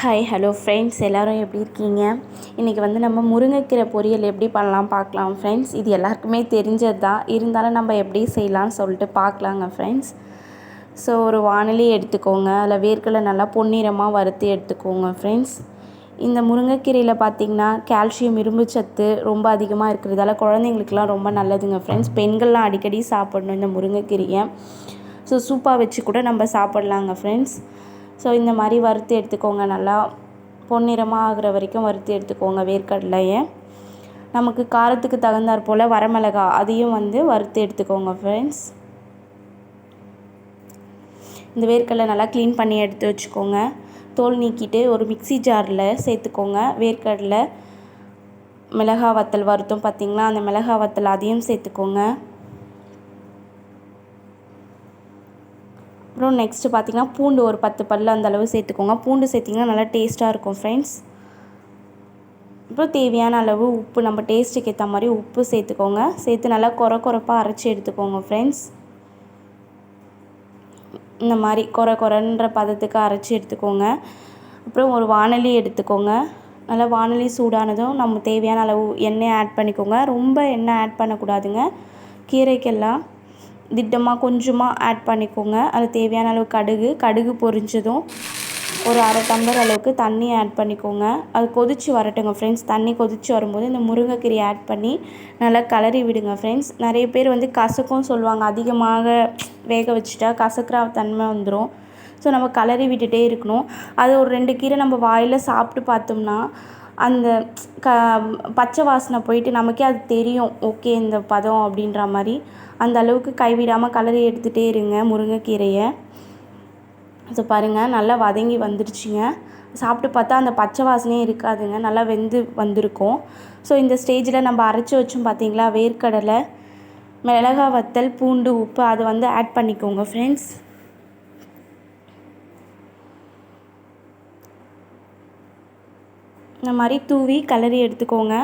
Hi hello friends எல்லோரும் எப்படி இருக்கீங்க? இன்றைக்கி வந்து நம்ம முருங்கைக்கீரை பொரியல் எப்படி பண்ணலாம் பார்க்கலாம் ஃப்ரெண்ட்ஸ் இது எல்லாருக்குமே தெரிஞ்சது தான் இருந்தாலும் நம்ம எப்படி செய்யலாம்னு சொல்லிட்டு பார்க்கலாங்க ஃப்ரெண்ட்ஸ் ஸோ ஒரு வானிலை எடுத்துக்கோங்க. அதில் வேர்க்கடலை நல்லா பொன்னிறமாக வறுத்து எடுத்துக்கோங்க ஃப்ரெண்ட்ஸ் இந்த முருங்கைக்கீரையில் பார்த்திங்கன்னா கால்சியம் இரும்பு சத்து ரொம்ப அதிகமாக இருக்கிறதால குழந்தைங்களுக்குலாம் ரொம்ப நல்லதுங்க ஃப்ரெண்ட்ஸ் பெண்கள்லாம் அடிக்கடி சாப்பிடணும் இந்த முருங்கைக்கீரையை. ஸோ சூப்பாக வச்சு கூட நம்ம சாப்பிட்லாங்க ஃப்ரெண்ட்ஸ் ஸோ இந்த மாதிரி வறுத்து எடுத்துக்கோங்க. நல்லா பொன்னிறமாக ஆகிற வரைக்கும் வறுத்து எடுத்துக்கோங்க வேர்க்கடலையை. நமக்கு காரத்துக்கு தகுந்தாற் போல் வரமிளகா அதையும் வந்து வறுத்து எடுத்துக்கோங்க ஃப்ரெண்ட்ஸ் இந்த வேர்க்கடலை நல்லா க்ளீன் பண்ணி எடுத்து வச்சுக்கோங்க. தோல் நீக்கிட்டு ஒரு மிக்சி ஜாரில் சேர்த்துக்கோங்க. வேர்க்கடலை மிளகா வத்தல் வறுத்தும் பார்த்திங்களா? அந்த மிளகா வத்தல் அதையும் சேர்த்துக்கோங்க. அப்புறம் நெக்ஸ்ட்டு பார்த்திங்கன்னா பூண்டு ஒரு பத்து பல் அந்தளவு சேர்த்துக்கோங்க. பூண்டு சேர்த்திங்கன்னா நல்லா டேஸ்ட்டாக இருக்கும் ஃப்ரெண்ட்ஸ் அப்புறம் தேவையான அளவு உப்பு நம்ம டேஸ்ட்டுக்கு ஏற்ற மாதிரி உப்பு சேர்த்துக்கோங்க. சேர்த்து நல்லா குறை குறைப்பாக அரைச்சி எடுத்துக்கோங்க ஃப்ரெண்ட்ஸ் இந்த மாதிரி குறை குறைன்ற பதத்துக்கு அரைச்சி எடுத்துக்கோங்க. அப்புறம் ஒரு வானலி எடுத்துக்கோங்க. நல்லா வானலி சூடானதும் நம்ம தேவையான அளவு எண்ணெய் ஆட் பண்ணிக்கோங்க. ரொம்ப எண்ணெய் ஆட் பண்ணக்கூடாதுங்க. கீரைக்கெல்லாம் திட்டமாக கொஞ்சமாக ஆட் பண்ணிக்கோங்க. அது தேவையான அளவு கடுகு. கடுகு பொரிஞ்சதும் ஒரு அரை டம்ளர் அளவுக்கு தண்ணி ஆட் பண்ணிக்கோங்க. அது கொதித்து வரட்டுங்க ஃப்ரெண்ட்ஸ் தண்ணி கொதித்து வரும்போது இந்த முருங்கைக்கீரையை ஆட் பண்ணி நல்லா கலரி விடுங்க ஃப்ரெண்ட்ஸ் நிறைய பேர் வந்து கசக்கும் சொல்லுவாங்க. அதிகமாக வேக வச்சுட்டா கசக்கிற தன்மை வந்துடும் ஸோ நம்ம கலரி விட்டுகிட்டே இருக்கணும். அது ஒரு ரெண்டு கீரை நம்ம வாயில் சாப்பிட்டு பார்த்தோம்னா அந்த க பச்சை வாசனை போயிட்டு நமக்கே அது தெரியும் ஓகே இந்த பதம் அப்படின்ற மாதிரி. அந்த அளவுக்கு கைவிடாமல் கலரி எடுத்துகிட்டே இருங்க முருங்கைக்கீரையை. ஸோ பாருங்கள் நல்லா வதங்கி வந்துடுச்சுங்க சாப்பிட்டு பார்த்தா அந்த பச்சை வாசனையே இருக்காதுங்க நல்லா வெந்து வந்திருக்கும். ஸோ இந்த ஸ்டேஜில் நம்ம அரைச்சி வச்சோம் பார்த்தீங்களா வேர்க்கடலை மிளகா வத்தல் பூண்டு உப்பு அதை வந்து ஆட் பண்ணிக்கோங்க ஃப்ரெண்ட்ஸ் இந்த மாதிரி தூவி கலரி எடுத்துக்கோங்க.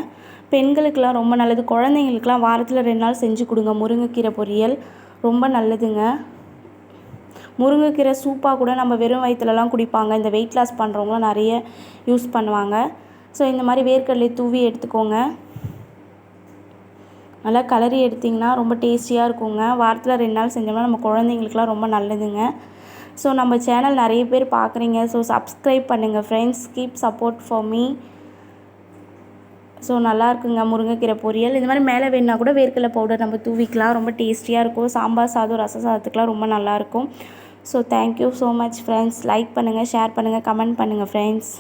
பெண்களுக்கெலாம் ரொம்ப நல்லது. குழந்தைங்களுக்குலாம் வாரத்தில் ரெண்டு நாள் செஞ்சு கொடுங்க. முருங்கைக்கீரை பொரியல் ரொம்ப நல்லதுங்க. முருங்கைக்கீரை சூப்பாக கூட நம்ம வெறும் வயிற்றுலலாம் குடிப்பாங்க. இந்த வெயிட் லாஸ் பண்ணுறவங்களாம் நிறைய யூஸ் பண்ணுவாங்க. ஸோ இந்த மாதிரி வேர்க்கடலை தூவி எடுத்துக்கோங்க. நல்லா கலரி எடுத்திங்கன்னா ரொம்ப டேஸ்டியாக இருக்குங்க. வாரத்தில் ரெண்டு நாள் செஞ்சோம்னா நம்ம குழந்தைங்களுக்குலாம் ரொம்ப நல்லதுங்க. ஸோ நம்ம சேனல் நிறைய பேர் பார்க்குறீங்க. ஸோ சப்ஸ்கிரைப் பண்ணுங்கள் friends keep support for me so நல்லா இருக்குங்க. முருங்கைக்கீரை பொரியல். இந்த மாதிரி மேலே வேணுனா கூட வேர்க்கடலை பவுடர் நம்ம தூவிக்கலாம். ரொம்ப டேஸ்டியாக இருக்கும். சாம்பார் சாதம் ரச சாதத்துக்குலாம் ரொம்ப நல்லாயிருக்கும் so thank you so much friends like பண்ணுங்கள் ஷேர் பண்ணுங்கள் கமெண்ட் பண்ணுங்கள் ஃப்ரெண்ட்ஸ்